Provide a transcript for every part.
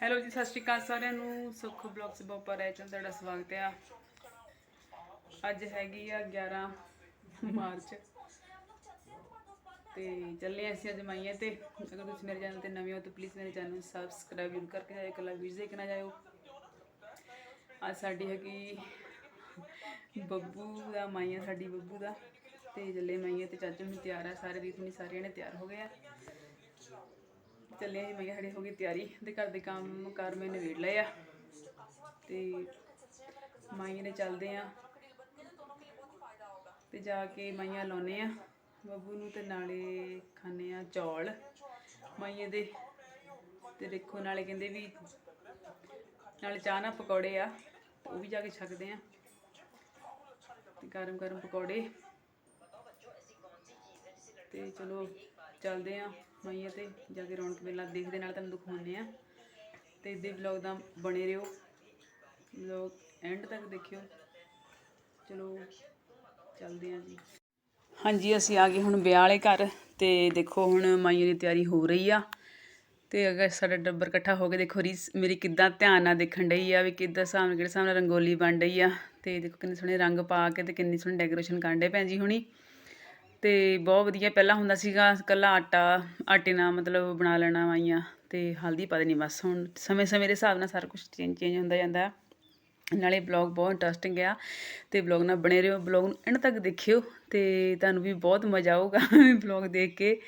Hello ਜੀ, ਸਤਿ ਸ਼੍ਰੀ ਅਕਾਲ ਸਾਰਿਆਂ ਨੂੰ। ਸੁਖ ਬਲੌਗਸ ਬੋਪਰ ਰਾਏ ਚੰਦ ਤੁਹਾਡਾ ਸਵਾਗਤ ਹੈ। ਅੱਜ ਹੈਗੀ ਆ 11 ਮਾਰਚ। ਤੇ ਚੱਲੇ ਹਾਂ ਅਸੀਂ ਅੱਜ ਮਾਈਆਂ ਤੇ। ਅਗਰ ਤੁਸੀਂ ਮੇਰੇ ਚੈਨਲ ਤੇ ਨਵੇਂ ਹੋ ਤਾਂ ਪਲੀਜ਼ ਮੇਰੇ ਚੈਨਲ ਨੂੰ ਸਬਸਕ੍ਰਾਈਬ ਜ਼ਰੂਰ ਕਰਕੇ ਜਾਇਓ ਕੱਲਾ ਵੀਡੀਓ ਦੇਖਣਾ ਜਾਇਓ। ਅੱਜ ਸਾਡੀ ਹੈਗੀ ਬੱਬੂ ਦਾ, ਮਾਈਆਂ ਸਾਡੀ ਬੱਬੂ ਦਾ। ਤੇ ਚੱਲੇ ਮਾਈਆਂ ਤੇ, ਚਾਚੂ ਨੂੰ ਤਿਆਰ ਆ, ਸਾਰੇ ਰੀਤ ਨਹੀਂ ਸਾਰਿਆਂ ਨੇ ਤਿਆਰ ਹੋ ਗਏ ਆ। ਚੱਲੇ ਮੈਂ ਸਾਡੇ ਹੋ ਗਈ ਤਿਆਰੀ ਤੇ ਘਰ ਦੇ ਕੰਮ ਕਰ ਮੈਂ ਨਵੇੜ ਲਏ ਆ। ਤੇ ਮਾਈਆਂ ਨੇ ਚੱਲਦੇ ਆ ਤੇ ਜਾ ਕੇ ਮਾਈਆਂ ਲਾਉਨੇ ਆ। ਬੱਬੂ ਨੂੰ ਤੇ ਨਾਲੇ ਖਾਣੇ ਆ ਚੌਲ ਮਾਈਆਂ ਦੇ। ਤੇ ਦੇਖੋ ਨਾਲੇ ਕਹਿੰਦੇ ਵੀ ਨਾਲੇ ਚਾਹ ਨਾਲ ਪਕੌੜੇ ਆ, ਉਹ ਵੀ ਜਾ ਕੇ ਛਕਦੇ ਆ। ਤੇ ਗਰਮ ਗਰਮ ਪਕੌੜੇ। ਤੇ ਚਲੋ ਚੱਲਦੇ ਆ। ਮਾਈਆਂ ਤੇ ਜਾ ਕੇ ਰੌਣਕ ਮੇਲਾ ਦੇਖਦੇ ਨਾਲ ਤੁਹਾਨੂੰ ਦਿਖਾਉਂਦੇ ਆ ਤੇ ਇਦੇ ਵਲੌਗ ਦਾ ਬਣੇ ਰਹੋ। ਵਲੌਗ ਐਂਡ ਤੱਕ ਦੇਖਿਓ। ਚਲੋ, ਚੱਲਦੇ ਆ ਜੀ। ਹਾਂਜੀ, ਅਸੀਂ ਆ ਗਏ ਹੁਣ ਵਿਆਹ ਵਾਲੇ ਘਰ ਤੇ ਦੇਖੋ ਹੁਣ ਮਾਈਆਂ ਦੀ ਤਿਆਰੀ ਹੋ ਰਹੀ ਆ। ਤੇ ਅਗਰ ਸਾਡਾ ਡੱਬਰ ਇਕੱਠਾ ਹੋ ਕੇ ਦੇਖੋ, ਰੀਸ ਮੇਰੀ ਕਿੱਦਾਂ ਧਿਆਨ ਨਾਲ ਦੇਖਣ ਡਈ ਆ ਵੀ ਕਿੱਦਾਂ ਸਾਹਮਣੇ ਕਿਹੜੇ ਸਾਹਮਣੇ ਰੰਗੋਲੀ ਬਣ ਰਹੀ ਆ। ਤੇ ਦੇਖੋ ਕਿੰਨੇ ਸੋਹਣੇ ਰੰਗ ਪਾ ਕੇ ਤੇ ਕਿੰਨੀ ਸੋਹਣੀ ਡੈਕੋਰੇਸ਼ਨ ਕਰਨ ਡੇ ਭੈਣ ਜੀ ਹੁਣੀ। ਅਤੇ ਬਹੁਤ ਵਧੀਆ। ਪਹਿਲਾਂ ਹੁੰਦਾ ਸੀਗਾ ਇਕੱਲਾ ਆਟਾ, ਆਟੇ ਨਾਲ ਮਤਲਬ ਬਣਾ ਲੈਣਾ ਵਾਈਆਂ ਅਤੇ ਹਲਦੀ ਪਾ ਦੇਣੀ ਬਸ। ਹੁਣ ਸਮੇਂ ਸਮੇਂ ਦੇ ਹਿਸਾਬ ਨਾਲ ਸਾਰਾ ਕੁਝ ਚੇਂਜ ਚੇਂਜ ਹੁੰਦਾ ਜਾਂਦਾ। ਨਾਲੇ ਬਲੌਗ ਬਹੁਤ ਇੰਟਰਸਟਿੰਗ ਆ ਤੇ ਬਲੌਗ ਨਾਲ ਬਣੇ ਰਹੋ। ਬਲੌਗ ਨੂੰ ਐਂਡ ਤੱਕ ਦੇਖਿਓ ਤੇ ਤੁਹਾਨੂੰ ਵੀ ਬਹੁਤ ਮਜ਼ਾ ਆਊਗਾ ਬਲੌਗ ਦੇਖ ਕੇ।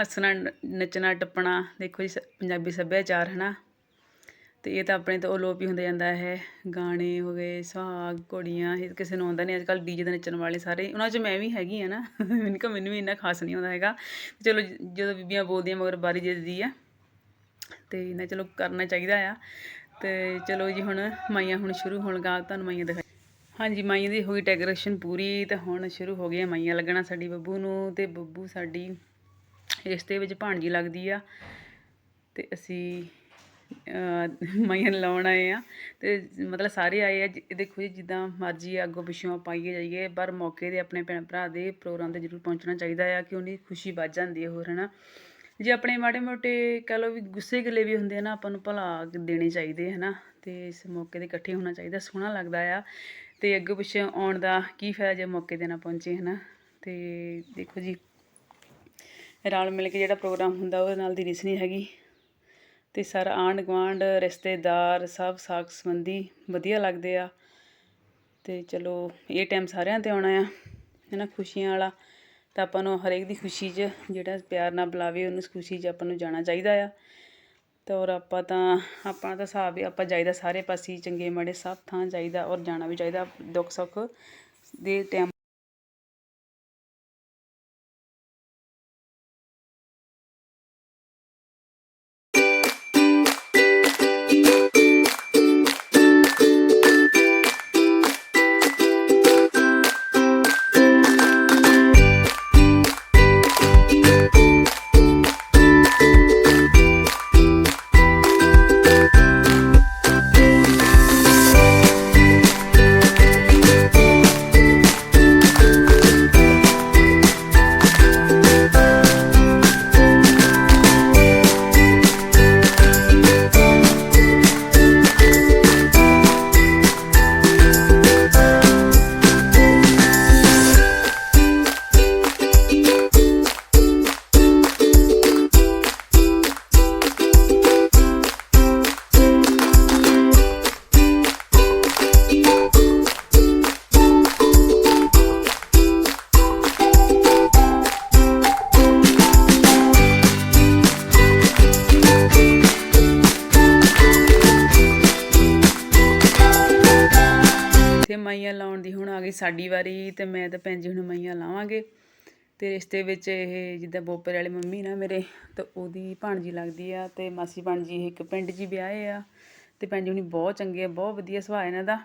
ਹੱਸਣਾ, ਨੱਚਣਾ, ਟੱਪਣਾ ਦੇਖੋ ਜੀ ਸ- ਪੰਜਾਬੀ ਸੱਭਿਆਚਾਰ, ਹਨਾ। ਅਤੇ ਇਹ ਤਾਂ ਆਪਣੇ ਤੋਂ ਅਲੋਪ ਹੀ ਹੁੰਦਾ ਜਾਂਦਾ ਹੈ। ਗਾਣੇ ਹੋ ਗਏ ਸੁਹਾਗ ਘੋੜੀਆਂ, ਇਹ ਕਿਸੇ ਨੂੰ ਆਉਂਦਾ ਨਹੀਂ। ਅੱਜ ਕੱਲ ਡੀਜੇ ਤੇ ਨੱਚਣ ਵਾਲੇ ਸਾਰੇ, ਉਹਨਾਂ 'ਚ ਮੈਂ ਵੀ ਹੈਗੀ ਆ ਨਾ। ਮੈਨੂੰ ਕਿ ਮੈਨੂੰ ਵੀ ਇੰਨਾ ਖਾਸ ਨਹੀਂ ਆਉਂਦਾ ਹੈਗਾ। ਚਲੋ ਜਦੋਂ ਬੀਬੀਆਂ ਬੋਲਦੀਆਂ ਮਗਰ ਬਾਰੀ ਜਿੱਦਦੀ ਆ। ਅਤੇ ਨਾ ਚਲੋ ਕਰਨਾ ਚਾਹੀਦਾ ਆ। ਅਤੇ ਚਲੋ ਜੀ ਹੁਣ ਮਾਈਆਂ ਹੁਣ ਸ਼ੁਰੂ ਹੋਣ ਗਾ, ਤੁਹਾਨੂੰ ਮਾਈਆਂ ਦਿਖਾ ਹਾਂਜੀ, ਮਾਈਆਂ ਦੀ ਹੋ ਗਈ ਡੈਕੋਰੇਸ਼ਨ ਪੂਰੀ, ਤੇ ਹੁਣ ਸ਼ੁਰੂ ਹੋ ਗਈਆਂ ਮਾਈਆਂ ਲੱਗਣਾ ਸਾਡੀ ਬੱਬੂ ਨੂੰ। ਤੇ ਬੱਬੂ ਸਾਡੀ ਰਿਸ਼ਤੇ ਵਿੱਚ ਭਾਣਜੀ ਲੱਗਦੀ ਆ। ਤੇ ਅਸੀਂ ਮਾਈਆਂ ਲਾਉਣ ਆਏ ਆ ਤੇ ਮਤਲਬ ਸਾਰੇ ਆਏ ਆ ਜਿ- ਦੇਖੋ ਜੀ ਜਿੱਦਾਂ ਮਰਜ਼ੀ ਆ, ਅੱਗੋਂ ਪਿੱਛੋਂ ਪਾਈਏ ਜਾਈਏ ਪਰ ਮੌਕੇ ਦੇ ਆਪਣੇ ਭੈਣ ਭਰਾ ਦੇ ਪ੍ਰੋਗਰਾਮ ਤੇ ਜ਼ਰੂਰ ਪਹੁੰਚਣਾ ਚਾਹੀਦਾ ਆ ਕਿ ਉਹਦੀ ਖੁਸ਼ੀ ਵੱਧ ਜਾਂਦੀ ਹੈ ਹੋਰ ਹਨਾ। ਜੇ ਆਪਣੇ ਮਾੜੇ ਮੋਟੇ ਕਹ ਲਓ ਵੀ ਗੁੱਸੇ ਗਿਲੇ ਵੀ ਹੁੰਦੇ ਆ ਨਾ ਆਪਾਂ ਨੂੰ ਭਲਾ ਦੇਣੇ ਚਾਹੀਦੇ ਹਨਾ। ਤੇ ਇਸ ਮੌਕੇ ਤੇ ਇਕੱਠੇ ਹੋਣਾ ਚਾਹੀਦਾ ਸੋਹਣਾ ਲੱਗਦਾ ਆ। ਤੇ ਅੱਗੇ ਪਿੱਛੇ ਆਉਣ ਦਾ ਕੀ ਫਾਇਦਾ ਜੇ ਮੌਕੇ ਤੇ ਨਾ ਪਹੁੰਚੇ ਹਨਾ। ਤੇ ਦੇਖੋ ਜੀ ਰਲ ਮਿਲ ਕੇ ਜਿਹੜਾ ਪ੍ਰੋਗਰਾਮ ਹੁੰਦਾ ਉਹਦੇ ਨਾਲ ਦੀ ਰਿਸ ਨਹੀਂ ਹੈਗੀ। ਅਤੇ ਸਾਰਾ ਆਂਢ ਗੁਆਂਢ, ਰਿਸ਼ਤੇਦਾਰ ਸਭ ਸਾਕ ਸੰਬੰਧੀ ਵਧੀਆ ਲੱਗਦੇ ਆ। ਅਤੇ ਚਲੋ ਇਹ ਟਾਈਮ ਸਾਰਿਆਂ ਤੇ ਆਉਣਾ ਆ, ਹੈ ਨਾ, ਖੁਸ਼ੀਆਂ ਵਾਲਾ। ਤਾਂ ਆਪਾਂ ਨੂੰ ਹਰੇਕ ਦੀ ਖੁਸ਼ੀ 'ਚ ਜਿਹੜਾ ਪਿਆਰ ਨਾਲ ਬੁਲਾਵੇ, ਉਹਨੂੰ ਖੁਸ਼ੀ 'ਚ ਆਪਾਂ ਨੂੰ ਜਾਣਾ ਚਾਹੀਦਾ ਆ। ਤੇ ਔਰ ਆਪਾਂ ਤਾਂ, ਆਪਣਾ ਤਾਂ ਹਿਸਾਬ ਹੀ ਆਪਾਂ ਜਾਈਦਾ ਸਾਰੇ ਪਾਸੇ, ਚੰਗੇ ਮਾੜੇ ਸਭ ਥਾਂ ਜਾਈਦਾ ਔਰ ਜਾਣਾ ਵੀ ਚਾਹੀਦਾ ਦੁੱਖ ਸੁੱਖ ਦੇ ਟਾਈਮ ਸਾਡੀ ਵਾਰੀ ਤੇ ਮੈਂ ਤਾਂ ਭੈਣ ਜੀ ਹੁਣ ਮਾਈਆਂ ਲਾਵਾਂਗੇ। ਤੇ ਰਿਸ਼ਤੇ ਵਿੱਚ ਇਹ ਜਿੱਦਾਂ ਬੋਪਰ ਵਾਲੇ ਮੰਮੀ ਨਾ ਮੇਰੇ, ਤਾਂ ਉਹਦੀ ਭਾਣਜੀ ਲੱਗਦੀ ਆ ਤੇ ਮਾਸੀ ਭਾਣਜੀ ਇਹ ਇੱਕ ਪਿੰਡ 'ਚ ਹੀ ਵਿਆਹੇ ਆ ਤੇ ਭੈਣ ਜੀ ਹੁਣੀ ਬਹੁਤ ਚੰਗੇ ਆ, ਬਹੁਤ ਵਧੀਆ ਸੁਭਾਅ ਇਹਨਾਂ ਦਾ।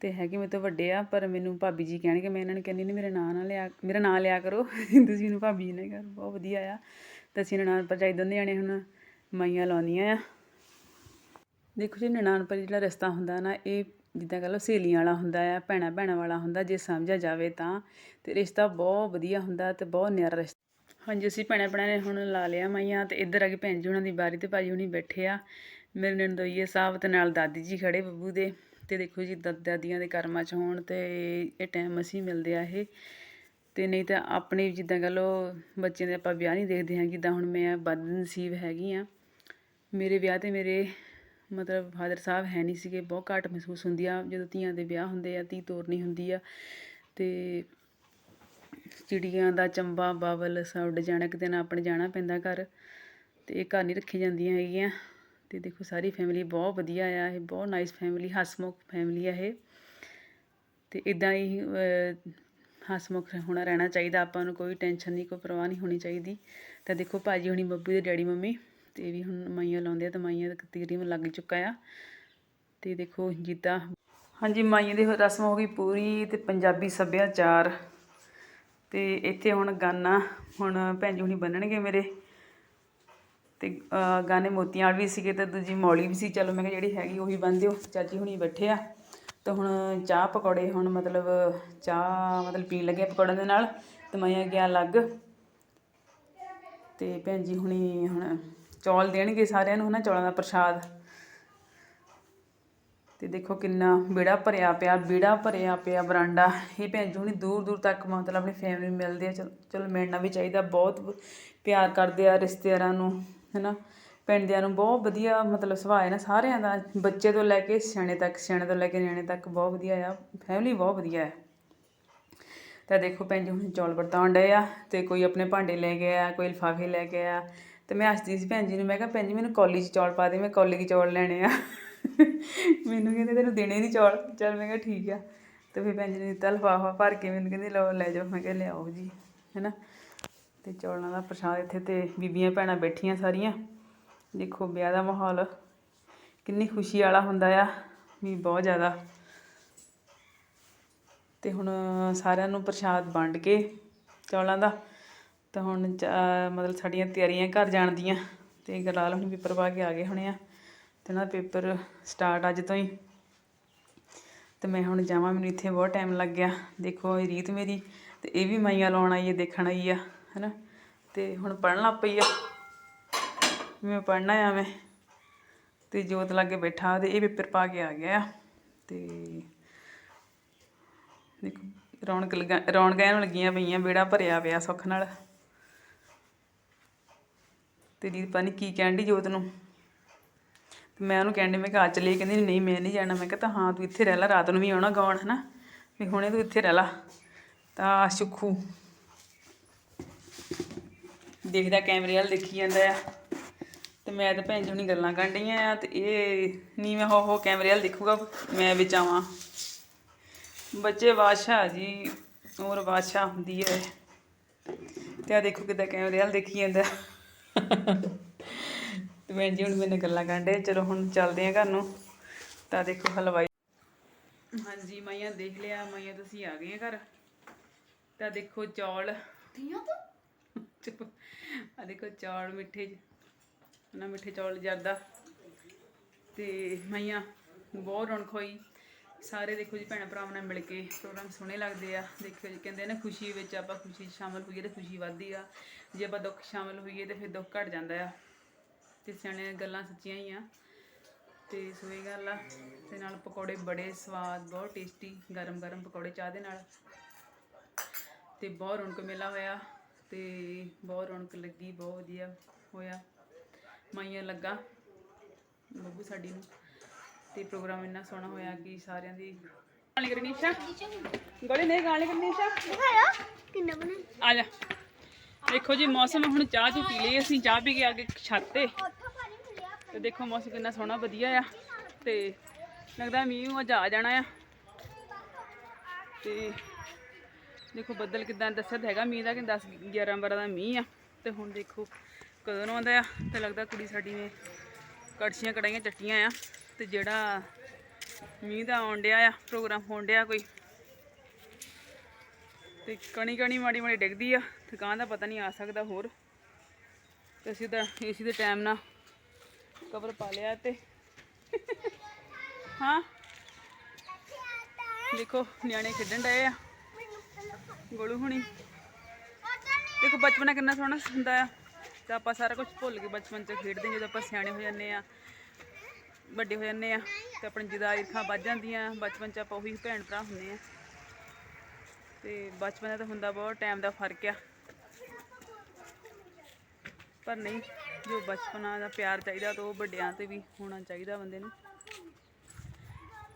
ਤੇ ਹੈਗੇ ਮੇਰੇ ਤੋਂ ਵੱਡੇ ਆ, ਪਰ ਮੈਨੂੰ ਭਾਬੀ ਜੀ ਕਹਿਣਗੇ, ਮੈਂ ਇਹਨਾਂ ਨੂੰ ਕਹਿੰਦੀ, ਨਹੀਂ, ਮੇਰਾ ਨਾਂ ਨਾ ਲਿਆ, ਮੇਰਾ ਨਾਂ ਲਿਆ ਕਰੋ। ਤੁਸੀਂ ਮੈਨੂੰ ਭਾਬੀ ਜੀ ਨੇ ਕਰ ਬਹੁਤ ਵਧੀਆ ਆ। ਤੇ ਅਸੀਂ ਨਨਾਣ ਭਰਜਾਈ ਦੋਨੇ ਜਾਣੇ ਹੁਣ ਮਾਈਆਂ ਲਾਉਂਦੀਆਂ ਆ। ਦੇਖੋ ਜੀ, ਨਨਾਣ ਪਰ ਜਿਹੜਾ ਰਿਸ਼ਤਾ ਹੁੰਦਾ ਨਾ, ਇਹ ਜਿੱਦਾਂ ਕਹਿ ਲਓ ਸਹੇਲੀਆਂ ਵਾਲਾ ਹੁੰਦਾ ਆ, ਭੈਣਾਂ ਭੈਣਾਂ ਵਾਲਾ ਹੁੰਦਾ, ਜੇ ਸਮਝਿਆ ਜਾਵੇ ਤਾਂ, ਤੇ ਰਿਸ਼ਤਾ ਬਹੁਤ ਵਧੀਆ ਹੁੰਦਾ ਤੇ ਬਹੁਤ ਨਿਆਰਾ ਰਿਸ਼ਤਾ। ਹਾਂਜੀ, ਅਸੀਂ ਭੈਣਾਂ ਭੈਣਾਂ ਨੇ ਹੁਣ ਲਾ ਲਿਆ ਮਾਈਆਂ ਤੇ ਇੱਧਰ ਆ ਕੇ ਭੈਣ ਜੀ ਉਹਨਾਂ ਦੀ ਬਾਰੀ ਤੇ ਭਾਜੀ ਹੁਣੀ ਬੈਠੇ ਆ। ਮੇਰੇ ਨੰਦੋਈਏ ਸਾਹਿਬ ਤੇ ਨਾਲ ਦਾਦੀ ਜੀ ਖੜੇ ਬੱਬੂ ਦੇ। ਤੇ ਦੇਖੋ ਜੀ ਦਾਦੀਆਂ ਦੇ ਕਰਮਾਂ ਚ ਹੋਣ ਤੇ ਇਹ ਟਾਈਮ ਅਸੀਂ ਮਿਲਦੇ ਆ ਇਹ। ਤੇ ਨਹੀਂ ਤਾਂ ਆਪਣੇ ਜਿੱਦਾਂ ਕਹ ਲਓ ਬੱਚਿਆਂ ਦੇ ਆਪਾਂ ਵਿਆਹ ਨਹੀਂ ਦੇਖਦੇ ਹਾਂ ਜਿੱਦਾਂ ਹੁਣ ਮੈਂ ਬਦ ਨਸੀਬ ਹੈਗੀ ਆ। ਮੇਰੇ ਵਿਆਹ ਤੇ ਮੇਰੇ ਮਤਲਬ ਫਾਦਰ ਸਾਹਿਬ ਹੈ ਨਹੀਂ ਸੀਗੇ ਬਹੁਤ ਘਾਟ ਮਹਿਸੂਸ ਹੁੰਦੀ ਆ ਜਦੋਂ ਧੀਆਂ ਦੇ ਵਿਆਹ ਹੁੰਦੇ ਆ ਧੀ ਤੋਰਨੀ ਹੁੰਦੀ ਆ ਤੇ ਚਿੜੀਆਂ ਦਾ ਚੰਬਾ ਬਾਬਲ ਸਭ ਉੱਡ ਜਾਣਾ ਕਿਤੇ ਨਾ ਆਪਣੇ ਜਾਣਾ ਪੈਂਦਾ ਘਰ ਤੇ ਇਹ ਘਰ ਨਹੀਂ ਰੱਖੀ ਜਾਂਦੀਆਂ ਹੈਗੀਆਂ ਤੇ ਦੇਖੋ ਸਾਰੀ ਫੈਮਿਲੀ ਬਹੁਤ ਵਧੀਆ ਆ ਇਹ ਬਹੁਤ ਨਾਈਸ ਫੈਮਿਲੀ ਹਸਮੁਖ ਫੈਮਿਲੀ ਆ ਇਹ ਤੇ ਇਦਾਂ ਹੀ ਅਹ, ਹਸਮੁਖ ਹੋਣਾ ਰਹਿਣਾ ਚਾਹੀਦਾ ਆਪਾਂ ਨੂੰ ਕੋਈ ਟੈਨਸ਼ਨ ਨਹੀਂ ਕੋਈ ਪਰਵਾਹ ਨਹੀਂ ਹੋਣੀ ਚਾਹੀਦੀ। ਤਾਂ ਦੇਖੋ ਭਾਜੀ ਹੁਣੀ ਬੱਬੂ ਦੇ ਡੈਡੀ ਮੰਮੀ ਤੇ ਵੀ ਹੁਣ ਮਾਈਆਂ ਲਾਉਂਦੇ ਆ ਤੇ ਮਾਈਆਂ ਦਾ ਤਕਰੀਬਨ ਲੱਗ ਚੁੱਕਾ ਆ। ਤੇ ਦੇਖੋ ਜਿੱਦਾਂ ਹਾਂਜੀ ਮਾਈਆਂ ਦੀ ਰਸਮ ਹੋ ਗਈ ਪੂਰੀ ਤੇ ਪੰਜਾਬੀ ਸੱਭਿਆਚਾਰ। ਤੇ ਇੱਥੇ ਹੁਣ ਗਾਨਾ ਹੁਣ ਭੈਣ ਜੀ ਹੁਣੀ ਬੰਨਣਗੇ ਮੇਰੇ। ਤੇ ਅਹ, ਗਾਨੇ ਮੋਤੀਆਂ ਵਾਲੇ ਵੀ ਸੀਗੇ ਤੇ ਦੂਜੀ ਮੌਲੀ ਵੀ ਸੀ। ਚਲੋ ਮੈਂ ਕਿਹਾ ਜਿਹੜੀ ਹੈਗੀ ਉਹੀ ਬੰਨ ਦਿਓ। ਚਾਚੀ ਹੁਣੀ ਬੈਠੇ ਆ। ਤੇ ਹੁਣ ਚਾਹ ਪਕੌੜੇ ਹੁਣ ਮਤਲਬ ਚਾਹ ਮਤਲਬ ਪੀਣ ਲੱਗੇ ਆ ਪਕੌੜਿਆਂ ਦੇ ਨਾਲ। ਤੇ ਮੈਂ ਗਿਆ ਅਲੱਗ ਤੇ ਭੈਣ ਜੀ ਹੁਣੀ ਹੁਣ ਚੌਲ ਦੇਣਗੇ ਸਾਰਿਆਂ ਨੂੰ ਹਨਾ, ਚੌਲਾਂ ਦਾ ਪ੍ਰਸ਼ਾਦ। ਤੇ ਦੇਖੋ ਕਿੰਨਾ ਬੇੜਾ ਭਰਿਆ ਪਿਆ ਵਿਹੜਾ ਭਰਿਆ ਪਿਆ ਬਰਾਂਡਾ। ਇਹ ਭੈਣ ਜੀ ਹੁਣੀ ਦੂਰ ਦੂਰ ਤੱਕ ਮਤਲਬ ਆਪਣੀ ਫੈਮਿਲੀ ਮਿਲਦੇ ਆ, ਚਲੋ ਮਿਲਣਾ ਵੀ ਚਾਹੀਦਾ, ਬਹੁਤ ਪਿਆਰ ਕਰਦੇ ਆ ਰਿਸ਼ਤੇਦਾਰਾਂ ਨੂੰ, ਹੈਨਾ। ਪਿੰਡ ਦਿਆਂ ਨੂੰ ਬਹੁਤ ਵਧੀਆ ਮਤਲਬ ਸੁਭਾਅ ਹੈ ਨਾ, ਸਾਰਿਆਂ ਦਾ, ਬੱਚੇ ਤੋਂ ਲੈ ਕੇ ਸਿਆਣੇ ਤੱਕ, ਸਿਆਣੇ ਤੋਂ ਲੈ ਕੇ ਨਿਆਣੇ ਤੱਕ ਬਹੁਤ ਵਧੀਆ ਆ ਫੈਮਿਲੀ ਬਹੁਤ ਵਧੀਆ ਹੈ। ਤਾਂ ਦੇਖੋ ਭੈਣ ਜੀ ਹੁਣ ਚੌਲ ਵਰਤਾਉਣ ਡਏ ਆ, ਤੇ ਕੋਈ ਆਪਣੇ ਭਾਂਡੇ ਲੈ ਗਿਆ ਕੋਈ ਲਿਫਾਫੇ ਲੈ ਗਿਆ ਅਤੇ ਮੈਂ ਹੱਸਦੀ ਸੀ ਭੈਣ ਜੀ ਨੂੰ, ਮੈਂ ਕਿਹਾ ਭੈਣ ਜੀ ਮੈਨੂੰ ਕੌਲੀ 'ਚ ਚੌਲ ਪਾ ਦੇ, ਮੈਂ ਕੌਲੀ 'ਚ ਚੌਲ ਲੈਣੇ ਆ। ਮੈਨੂੰ ਕਹਿੰਦੇ ਤੈਨੂੰ ਦੇਣੇ ਨਹੀਂ ਚੌਲ, ਚੱਲ ਮੈਂ ਕਿਹਾ ਠੀਕ ਆ। ਅਤੇ ਫਿਰ ਭੈਣ ਜੀ ਨੇ ਦਿੱਤਾ ਲਿਫਾਫਾ ਭਰ ਕੇ, ਮੈਨੂੰ ਕਹਿੰਦੇ ਲਓ, ਲੈ ਜਾਓ। ਮੈਂ ਕਿਹਾ ਲਿਆਓ ਜੀ ਹੈ ਨਾ ਅਤੇ ਚੌਲਾਂ ਦਾ ਪ੍ਰਸ਼ਾਦ ਇੱਥੇ ਤੇ ਬੀਬੀਆਂ ਭੈਣਾਂ ਬੈਠੀਆਂ ਸਾਰੀਆਂ। ਦੇਖੋ ਵਿਆਹ ਦਾ ਮਾਹੌਲ, ਕਿੰਨੀ ਖੁਸ਼ੀ ਵਾਲਾ ਹੁੰਦਾ ਆ, ਵੀ ਬਹੁਤ ਜ਼ਿਆਦਾ। ਤੇ ਹੁਣ ਸਾਰਿਆਂ ਨੂੰ ਪ੍ਰਸ਼ਾਦ ਵੰਡ ਕੇ ਚੌਲਾਂ ਦਾ ਤਾਂ ਹੁਣ ਚਾ- ਮਤਲਬ ਸਾਡੀਆਂ ਤਿਆਰੀਆਂ ਘਰ ਜਾਣ ਦੀਆਂ ਤੇ ਗਲਾਲ ਹੁਣ ਪੇਪਰ ਪਾ ਕੇ ਆ ਗਏ ਹੋਣੇ ਆ ਤੇ ਉਹਨਾਂ ਦਾ ਪੇਪਰ ਸਟਾਰਟ ਅੱਜ ਤੋਂ ਹੀ। ਤੇ ਮੈਂ ਹੁਣ ਜਾਵਾਂ, ਮੈਨੂੰ ਇੱਥੇ ਬਹੁਤ ਟਾਈਮ ਲੱਗ ਗਿਆ। ਦੇਖੋ ਇਹ ਰੀਤ ਮੇਰੀ ਤੇ ਇਹ ਵੀ ਮਾਈਆਂ ਲਾਉਣ ਆਈ ਹੈ, ਦੇਖਣ ਆਈ ਆ, ਹੈਨਾ? ਤੇ ਹੁਣ ਪੜ੍ਹਨ ਲੱਗ ਪਈ ਆ। ਮੈਂ ਪੜ੍ਹਨਾ ਆ ਮੈਂ। ਤੇ ਜੋਤ ਲਾਗੇ ਬੈਠਾ ਤੇ ਇਹ ਪੇਪਰ ਪਾ ਕੇ ਆ ਗਿਆ ਆ। ਤੇ ਦੇਖੋ, ਰੌਣਕ ਲਗਾ, ਰੌਣਕਾਂ ਐਨ ਲੱਗੀਆਂ ਪਈਆਂ, ਵਿਹੜਾ ਭਰਿਆ ਪਿਆ ਸੁੱਖ ਨਾਲ। ਤੇ ਦੀਦੀ ਪਤਾ ਨਹੀਂ ਕੀ ਕਹਿਣ ਡਈ ਜੋਤ ਨੂੰ। ਤੇ ਮੈਂ ਉਹਨੂੰ ਕਹਿੰਦੀ ਮੈਂ ਕਿਹਾ ਆ ਚੱਲੀਏ। ਕਹਿੰਦੀ ਨਹੀਂ, ਮੈਂ ਨਹੀਂ ਜਾਣਾ। ਮੈਂ ਕਿਹਾ ਤਾਂ ਹਾਂ, ਤੂੰ ਇੱਥੇ ਰਹਿ ਲੈ, ਰਾਤ ਨੂੰ ਵੀ ਆਉਣਾ ਗਾਉਣ, ਹਨਾ? ਵੀ ਹੁਣੇ ਤੂੰ ਇੱਥੇ ਰਹਿ ਲਾ। ਤਾਂ ਸੁਖੂ ਦੇਖਦਾ ਕੈਮਰੇ ਵੱਲ ਦੇਖੀ ਜਾਂਦਾ ਆ। ਤੇ ਮੈਂ ਤਾਂ ਭੈਣ ਜੀ ਹੁਣੀ ਗੱਲਾਂ ਕਰਨ ਡਈਆਂ ਆ, ਤੇ ਇਹ ਨਹੀਂ ਮੈਂ ਹੋ ਹੋ ਕੈਮਰੇ ਵੱਲ ਦੇਖੂਗਾ, ਮੈਂ ਵਿੱਚ ਆਵਾਂ। ਬੱਚੇ ਬਾਦਸ਼ਾਹ ਜੀ, ਹੋਰ ਬਾਦਸ਼ਾਹ ਹੁੰਦੀ ਹੈ। ਤੇ ਆ ਦੇਖੋ ਕਿਦਾਂ ਕੈਮਰੇ ਵੱਲ ਦੇਖੀ ਜਾਂਦਾ। ਤੇ ਭੈਣ ਜੀ ਹੁਣ ਮੈਨੇ ਗੱਲਾਂ ਕਰਨ ਡੇ ਚਲੋ ਹੁਣ ਚੱਲਦੇ ਆ ਘਰ ਨੂੰ। ਤਾਂ ਦੇਖੋ ਹਲਵਾਈ। ਹਾਂਜੀ ਮਾਈਆਂ ਦੇਖ ਲਿਆ। ਮਾਈਆਂ ਤੁਸੀਂ ਆ ਗਈਆਂ ਘਰ। ਤਾਂ ਦੇਖੋ ਚੌਲ। ਚੁੱਪ। ਆ ਦੇਖੋ ਚੌਲ ਮਿੱਠੇ ਨਾ ਮਿੱਠੇ ਚੌਲ ਜਰਦਾ ਤੇ ਮਈਆਂ ਬਹੁਤ ਰੌਣਕ ਹੋਈ। ਸਾਰੇ ਦੇਖੋ ਜੀ ਭੈਣਾਂ ਭਰਾਵਾਂ ਨਾਲ ਮਿਲ ਕੇ ਪ੍ਰੋਗਰਾਮ ਸੋਹਣੇ ਲੱਗਦੇ ਆ। ਦੇਖੋ ਜੀ, ਕਹਿੰਦੇ ਆ ਨਾ ਖੁਸ਼ੀ ਵਿੱਚ ਆਪਾਂ ਖੁਸ਼ੀ 'ਚ ਸ਼ਾਮਲ ਹੋਈਏ ਤੇ ਖੁਸ਼ੀ ਵੱਧਦੀ ਆ। ਜੇ ਆਪਾਂ ਦੁੱਖ ਸ਼ਾਮਲ ਹੋਈਏ ਤੇ ਫਿਰ ਦੁੱਖ ਘਟ ਜਾਂਦਾ ਆ। ਤੇ ਸਿਆਣੇ ਗੱਲਾਂ ਸੱਚੀਆਂ ਹੀ ਆ। ਤੇ ਸੋ ਗੱਲ ਆ। ਤੇ ਨਾਲ ਪਕੌੜੇ ਬੜੇ ਸਵਾਦ, ਬਹੁਤ ਟੇਸਟੀ ਗਰਮ ਗਰਮ ਪਕੌੜੇ ਚਾਹ ਦੇ ਨਾਲ। ਤੇ ਬਹੁਤ ਰੌਣਕ ਮੇਲਾ ਹੋਇਆ। ਤੇ ਬਹੁਤ ਰੌਣਕ ਲੱਗੀ, ਬਹੁਤ ਵਧੀਆ ਹੋਇਆ। ਮਾਈਆਂ ਲੱਗਾ ਬੱਬੂ ਸਾਡੀ ਨੂੰ। ਤੇ ਪ੍ਰੋਗਰਾਮ ਇੰਨਾ ਸੋਹਣਾ ਹੋਇਆ ਕਿ ਸਾਰਿਆਂ ਦੀ ਗਾਲੀ ਕਰਨੀ ਸ਼ਾ ਗੋਲੀ ਨਹੀਂ ਗਾਲੀ ਕਰਨੀ ਸ਼ਾ ਕਿੰਨਾ ਬਣਾ? ਆ ਜਾ। ਦੇਖੋ ਜੀ ਮੌਸਮ ਹੁਣ ਚਾਹ ਚੂ ਪੀ ਲਈ ਅਸੀਂ ਚਾਹ ਪੀ ਕੇ ਆ ਕੇ ਛੱਤ ਤੇ। ਤੇ ਦੇਖੋ ਮੌਸਮ ਕਿੰਨਾ ਸੋਹਣਾ ਵਧੀਆ ਆ। ਤੇ ਲੱਗਦਾ ਮੀਂਹ ਅੱਜ ਆ ਜਾਣਾ ਆ। ਤੇ ਦੇਖੋ ਬੱਦਲ ਕਿਦਾਂ ਦੱਸਿਆ ਹੈਗਾ ਮੀਂਹ ਦਾ ਕਿ 10 11 12 ਦਾ ਮੀਂਹ ਆ। ਤੇ ਹੁਣ ਦੇਖੋ ਕਦੋਂ ਆਉਂਦਾ ਆ ਤੇ ਲੱਗਦਾ ਕੁੜੀ ਸਾਡੀ ਨੇ ਕੜਛੀਆਂ ਕੜਾਈਆਂ ਚੱਟੀਆਂ ਆ। ਤੇ ਜਿਹੜਾ ਮੀਂਹ ਦਾ ਆਉਣ ਡਿਆ ਆ, ਪ੍ਰੋਗਰਾਮ ਹੋਣ ਡਿਆ ਕੋਈ। ਤੇ ਕਣੀ ਕਣੀ ਮਾੜੀ ਮਾੜੀ ਡਿੱਗਦੀ ਆ, ਥਕਾਨ ਦਾ ਪਤਾ ਨਹੀਂ ਆ ਸਕਦਾ ਹੋਰ। ਤੇ ਅਸੀਂ ਤਾਂ ਏਸੀ ਦੇ ਟਾਈਮ ਨਾਲ ਕਵਰ ਪਾ ਲਿਆ ਤੇ ਹਾਂ। ਦੇਖੋ, ਨਿਆਣੇ ਖੇਡਣ ਡਏ ਆ। ਗੋਲੂ ਹੁਣੀ। ਦੇਖੋ, ਬਚਪਨਾ ਕਿੰਨਾ ਸੋਹਣਾ ਹੁੰਦਾ ਆ। ਤੇ ਆਪਾਂ ਸਾਰਾ ਕੁਝ ਭੁੱਲ ਕੇ ਬਚਪਨ 'ਚ ਖੇਡਦੇ ਜਦੋਂ ਆਪਾਂ ਸਿਆਣੇ ਹੋ ਜਾਂਦੇ ਆ ਵੱਡੇ ਹੋ ਜਾਂਦੇ ਆ ਤੇ ਆਪਣੀ ਜਿਦਾ ਈਰਖਾਂ ਵੱਜ ਜਾਂਦੀਆਂ, ਬਚਪਨ 'ਚ ਆਪਾਂ ਉਹੀ ਭੈਣ ਭਰਾ ਹੁੰਦੇ ਆ। ਤੇ ਬਚਪਨ ਦਾ ਤਾਂ ਹੁੰਦਾ ਬਹੁਤ ਟਾਈਮ ਦਾ ਫ਼ਰਕ ਆ। ਪਰ ਨਹੀਂ, ਜੋ ਬਚਪਨਾ ਦਾ ਪਿਆਰ ਚਾਹੀਦਾ ਤਾਂ ਉਹ ਵੱਡਿਆਂ ਤੇ ਵੀ ਹੋਣਾ ਚਾਹੀਦਾ ਬੰਦੇ ਨੂੰ।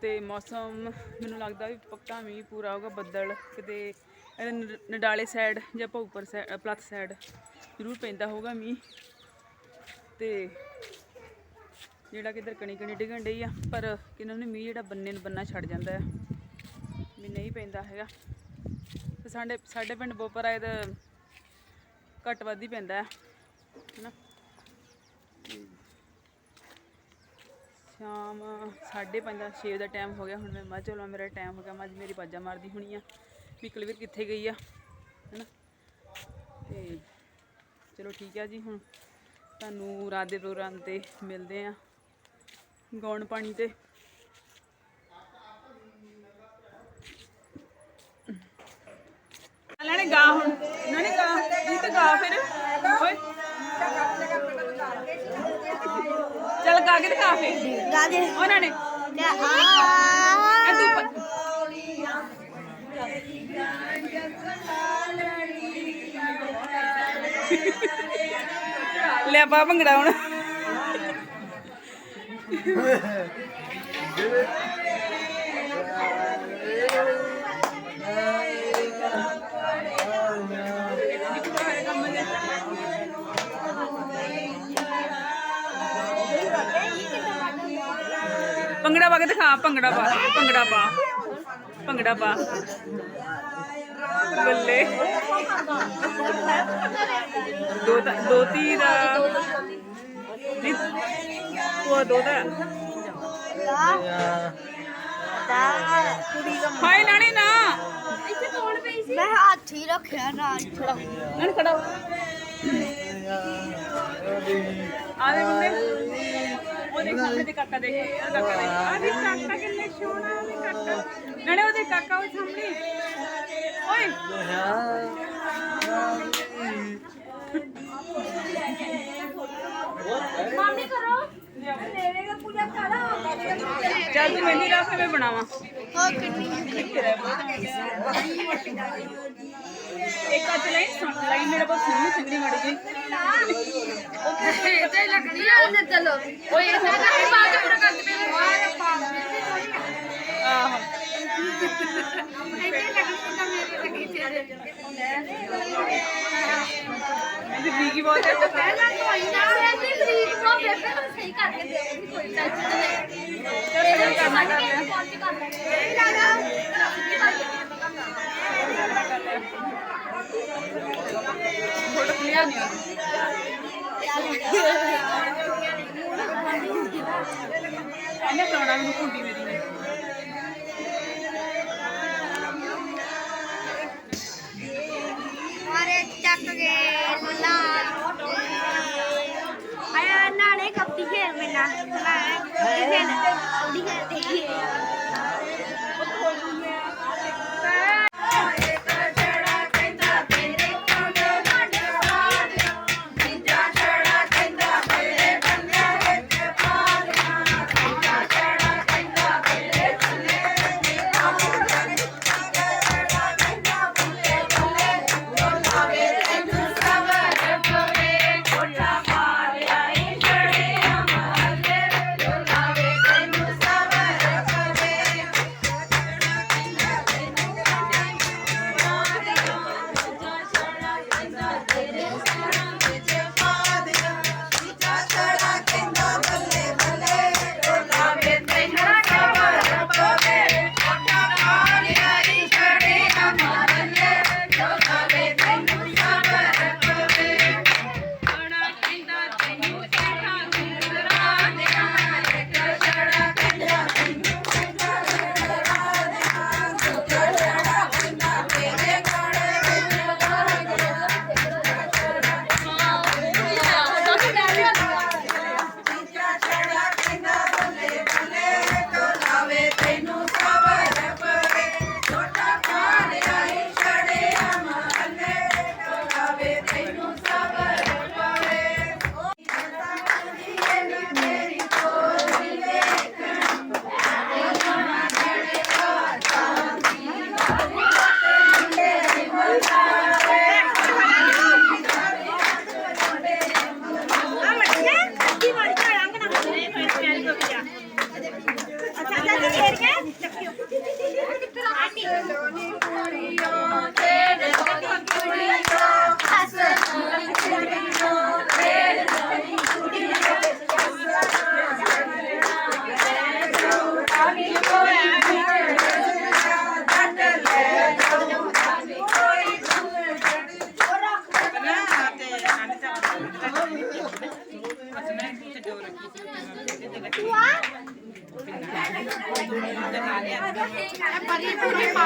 ਤੇ ਮੌਸਮ ਮੈਨੂੰ ਲੱਗਦਾ ਵੀ ਪੱਕਾ ਮੀਂਹ ਪੂਰਾ ਹੋਊਗਾ ਬੱਦਲ, ਕਿਤੇ ਨ- ਨਡਾਲੇ ਸਾਈਡ ਜਾਂ ਭੌਪਰ ਸਾਈਡ ਪਲੱਥ ਸਾਈਡ ਜ਼ਰੂਰ ਪੈਂਦਾ ਹੋਊਗਾ ਮੀਂਹ। ਤੇ ਜਿਹੜਾ ਕਿਧਰ ਕਣੀ ਕਣੀ ਡਿੱਗਣ ਡਈ ਆ, ਪਰ ਕਿਨਾਂ ਨੇ ਮੀਂਹ ਜਿਹੜਾ ਬੰਨੇ ਨੂੰ ਬੰਨਾ ਛੱਡ ਜਾਂਦਾ ਆ। ਵੀ ਨਹੀਂ ਪੈਂਦਾ ਹੈਗਾ। ਤੇ ਸਾਡੇ ਸਾਡੇ ਪਿੰਡ ਬੋਪਰ ਆਏ ਤਾਂ ਘੱਟ ਵੱਧ ਹੀ ਪੈਂਦਾ ਆ, ਹਨਾ? ਤੇ ਸ਼ਾਮ 5:30 ਦਾ 6 ਦਾ ਟਾਈਮ ਹੋ ਗਿਆ, ਹੁਣ ਮੈਂ ਮੱਝ ਚਲੋ ਮੇਰਾ ਟਾਈਮ ਹੋ ਗਿਆ, ਮੱਝ ਮੇਰੀ ਬਾਜਾ ਮਾਰਦੀ ਹੋਣੀ ਆ। ਵੀ ਕਲਵੀਰ ਕਿੱਥੇ ਗਈ ਆ, ਹੈਨਾ? ਤੇ ਚਲੋ ਠੀਕ ਆ ਜੀ, ਹੁਣ ਤੁਹਾਨੂੰ ਰਾਤ ਦੇ ਪ੍ਰੋਗਰਾਮ ਤੇ ਮਿਲਦੇ ਆ। ਗੌਣ ਪਾਣੀ ਤੇ। ਲੈਣੇ ਗਾ ਹੁਣ। ਇਹਨਾਂ ਨੇ ਗਾ ਗੀਤ ਗਾ ਫਿਰ। ਓਏ। ਚੱਲ ਗਾ ਕੇ ਦਿਖਾ ਫਿਰ। ਗਾ ਦੇ। ਉਹਨਾਂ ਨੇ ਤੇ ਇਹ ਤੂੰ ਲੈ ਪਾ ਭੰਗੜਾ ਹੁਣ। ਭੰਗੜਾ ਪਾ ਕੇ ਦਿਖਾ, ਭੰਗੜਾ ਪਾ ਭੰਗੜਾ ਪਾ ਭੰਗੜਾ ਪਾ। ਬੱਲੇ। ਦੋ ਦੋ ਤੀ ਦਾ। ਨਹੀਂ ਉਹ ਦੋ ਦਾ ਕੁੜੀ ਦਾ ਹਾਏ ਨਾਣੀ ਨਾ। ਇੱਥੇ ਕੌਣ ਪਈ ਸੀ ਮੈਂ ਹੱਥ ਹੀ ਰੱਖਿਆ ਨਾਲ ਥੋੜਾ ਨਾਨੀ ਖੜਾ ਹੋ। ਆ ਦੇ ਮੁੰਡੇ। ਉਹ ਦੇਖ ਸਾਹਮਣੇ ਦੇ ਕਾਕਾ ਦੇਖ ਉਹ ਕਾਕਾ ਦੇਖ ਆ ਦੇ ਕਾਕਾ ਕਿੰਨੇ ਸੋਹਣਾ ਉਹ ਕਾਕਾ। ਨਾਲੇ ਉਹਦੇ ਕਾਕਾ ਉਹ ਸਾਹਮਣੇ। ਓਏ। ਮਾਮੀ ਕਰੋ। ਦਾ ਪੂਜਾ ਕਰਾ ਚੱਲ ਤੂੰ ਲਾ ਕੇ ਮੈਂ ਬਣਾਵਾਂ। ਹੋ ਕਿੰਨੀ ਇੱਕ ਅੱਜ ਲਈ ਲਈ ਮੇਰੇ ਕੋਲ ਸੁਣੀ ਚੰਗੀ ਮਾੜੀ ਜੀ ਤੇ ਲੱਗਣੀ ਆ ਉਹਨੇ ਚਲੋ ਓਏ ਇਹਨਾਂ ਦਾ ਹੀ ਬਾਅਦ ਪੂਰਾ ਕਰ ਦੇ ਆਹ। ਬੀਗੀ ਬਹੁਤ ਹੈ ਪਹਿਲਾਂ ਕੋਈ ਨਾ ਐਨੀ ਤਰੀਕ ਨੂੰ ਬੇਬੇ ਨੂੰ ਸਹੀ ਕਰਕੇ ਦੇਊਗੀ ਕੋਈ ਟੈਨਸ਼ਨ ਨਹੀਂ ਚਲੋ ਕਰਨਾ ਕਰ ਲਿਆ ਪਹੁੰਚ ਕਰ ਲੈ ਲਾਗਾ ਫੋਟੋ ਕਲੀਅਰ ਨਹੀਂ ਆਉਂਦੀ ਇਹਨੇ ਬਣਾਉਣਾ ਮੈਨੂੰ ਕੁੰਡੀ ਖੇਲ ਮੈਨਾਂ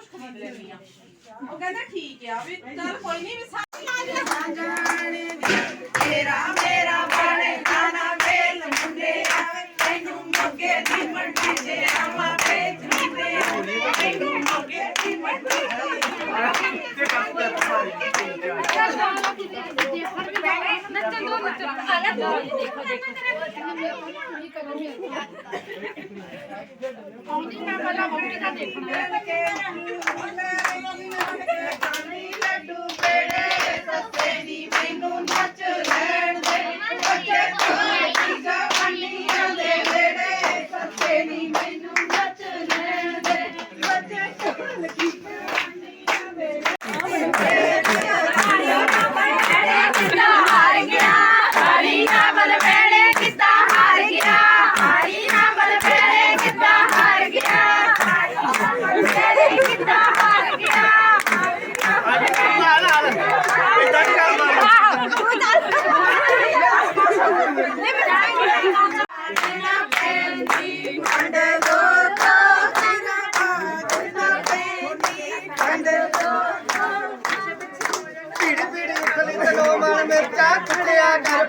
ਕੁਝ ਖਰੀਦ ਲੈਣੀ ਆ ਉਹ ਕਹਿੰਦੇ ਠੀਕ ਆ ਵੀ ਚੱਲ ਕੋਈ ਨਹੀਂ ਵੀ ਆਉਂਦੀ ਮੈਂ ਪਹਿਲਾਂ ਮੰਮੀ ਦਾ ਦੇਖਣਾ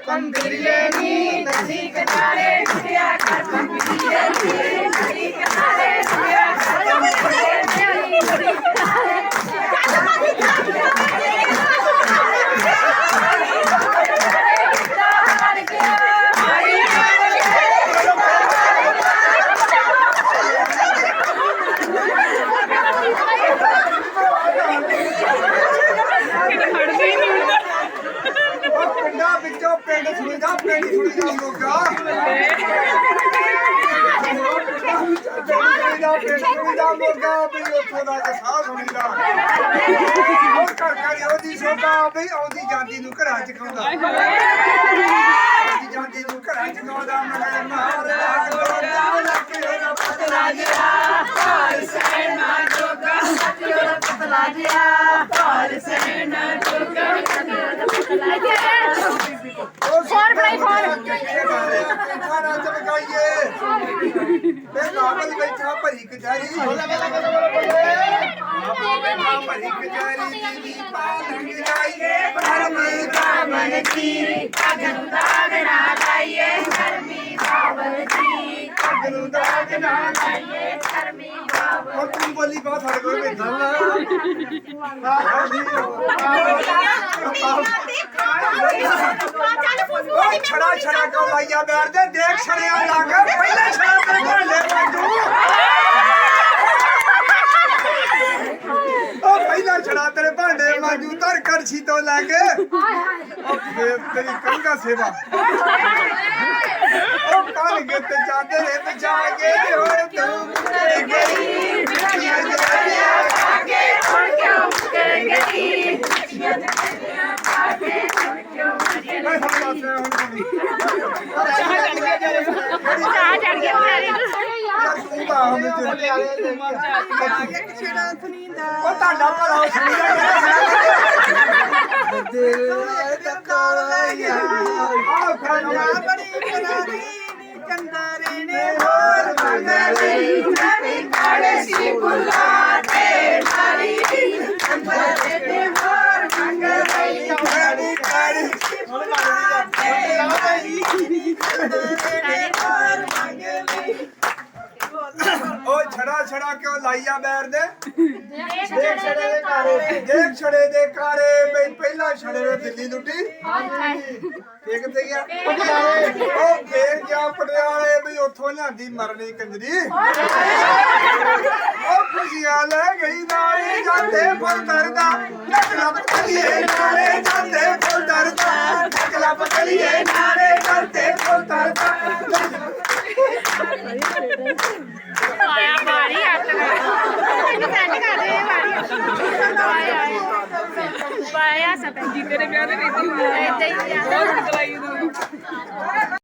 கற்பம் பிரியணி நதிக்கு தாரே பிரியா கற்பம் பிரியணி நதிக்கு தாரே ਪਿੰਡ ਸੁਣੀਦਾ ਲੋਕਾ ਵੀ ਉੱਥੋਂ ਦਾ ਜਸਾ ਸੁਣੀਦਾ ਉਹ ਘਰ ਘਰ ਉਹਦੀ ਸੋਭਾ ਵੀ ਆਉਂਦੀ ਜਾਂਦੀ ਨੂੰ ਘਰਾਂ ਚ ਖਾਉਂਦਾ ਆਉਂਦੀ ਜਾਂਦੀ ਨੂੰ ਘਰਾਂ ਚ ਖਾਉਂਦਾ ਮਗਰ ਮਾਰ ਲਾਗ ਦੋਦਾ ਲੱਕ ਉਹਦਾ ਪਤਲਾ ਜਿਹਾ ਹਾਲ ਸੈਨਾ ਜੋਗਾ ਉਹਦਾ ਪਤਲਾ ਜਿਹਾ ਹਾਲ ਸੈਨਾ ਜੋਗਾ ਫੋਨ ਬਣਾਈ ਫੋਨ ਖਾਣਾ ਚਮਕਾਈਏ ਤੇ ਨਾਵਲ ਬੈਠਾ ਭਰੀ ਕਚਾਰੀ ਆਪੋ ਭਰੀ ਕਚਾਰੀ ਦੀ ਪਾਲਣ ਗਾਈਏ ਭਰਮੀ ਕਾਮਨ ਕੀ ਅਗਨ ਦਾਗ ਲਾਈਏ ਭਰਮੀ ਜੀ ਦਾਗ ਨਾ ਲਾਈਏ ਭਰਮੀ ਬਾਬਲ ਉਹ ਤੂੰ ਬੋਲੀ ਬਹੁਤ ਸਾਡੇ ਕੋਲ ਬੈਠਾ ਛੜਾ ਛੜਾ ਕੋ ਲਾਈਆ ਬੈਰ ਦੇਖ, ਛੜਿਆ ਲੱਗ ਪਹਿਲੇ ਛੜਾ ਤੇ ਘੋਲੇ ਵਾਂਗੂ। ਉਹ ਪਹਿਲਾ ਛੜਾ ਤੇਰੇ ਭਾਂਡੇ ਵਾਂਗੂ ਧਰ ਕੜਛੀ ਤੋਂ ਲੈ ਕੇ। ਉਹ ਫੇਰ ਤੇਰੀ ਕੰਗਾ ਸੇਵਾ। ਉਹ ਕਾਲ ਗੇ ਤੇ ਜਾਂਦੇ ਰੇ ਤੇ ਜਾ ਕੇ ਹੋਏ ਤੂੰ ਮੁਕਰ ਗਈ। ਮਿੱਠੀਆਂ ਜਲੀਆਂ ਖਾ ਕੇ ਹੁਣ ਕਿਉਂ ਮੁਕਰ ਗਈ। ਮਿੱਠੀਆਂ ਜਲੀਆਂ ਖਾ ਕੇ ਹੁਣ। ਕਿਉਂ ਮੁਕਰ ਗਈ ਮੈਂ ਹੁਣ ਦੱਸ ਰਿਹਾ ਹੁਣ ਚਾਹ ਚੜ ਗਿਆ ਤੂੰ ਤਾਂ ਆਮ ਵਿੱਚ ਉਹ ਤੁਹਾਡਾ ਭਲਾ ਸੁਣੀਦਾ ਯਾਰ ਬੜੀ ਪੁਰਾਣੀ ਚੰਦਰੇ ਨੇ ਹੋਰ ਮੰਗਲੀ ਨਵੀਂ ਕਾਲੇ ਸੀ ਬੁਲਾ ਤੇ ਨਾਰੀ ਚੰਦਰੇ ਨੇ ਹੋਰ ਮੰਗਲੀ ਨਵੀਂ ਕਾਲੇ ਸੀ ਬੁਲਾ ਤੇ ਨਾਰੀ ਚੰਦਰੇ ਨੇ ਉਹ ਛੜਾ ਕਿਉਂ ਲਾਈਆ ਬੈਰ ਦੇ ਦੇਖ ਛੜੇ ਦੇ ਕਾਰੇ। ਦੇਖ ਛੜੇ ਦੇ ਕਾਰੇ। ਬਈ ਪਹਿਲਾ ਛੜੇ ਨੇ ਦਿੱਲੀ ਲੁੱਟੀ। ਫੇਰ ਕਿੱਥੇ ਗਿਆ? ਉਹ ਫੇਰ ਗਿਆ ਪਟਿਆਲੇ। ਬਈ ਉੱਥੋਂ ਲਿਆਂਦੀ ਮਰਨੀ ਕੰਜਰੀ। ਉਹ ਖੁਸ਼ੀਆਂ ਲੈ ਗਈ ਨਾਲੇ ਜਾਂਦੇ ਫੁੱਲ ਤਰਦਾ। ਨਕਲਾ ਪਤਲੀਏ ਨਾਲੇ ਜਾਂਦੇ ਫੁੱਲ ਤਰਦਾ। ਨਕਲਾ ਪਤਲੀਏ ਨਾਲੇ ਜਾਂਦੇ ਫੁੱਲ ਤਰਦਾ। ਆਇਆ ਮਾਰੀ ਹੱਥ ਨਾਲ ਸੈਂਡ ਕਰ ਦੇ ਮਾਰੀ ਆਇਆ ਸਭ ਜੀ ਤੇਰੇ ਵਿਆਹ ਦੇ ਵਿੱਚ ਹੀ ਹੋਇਆ ਇਦਾਂ ਹੀ ਬਹੁਤ ਕਲਾਈ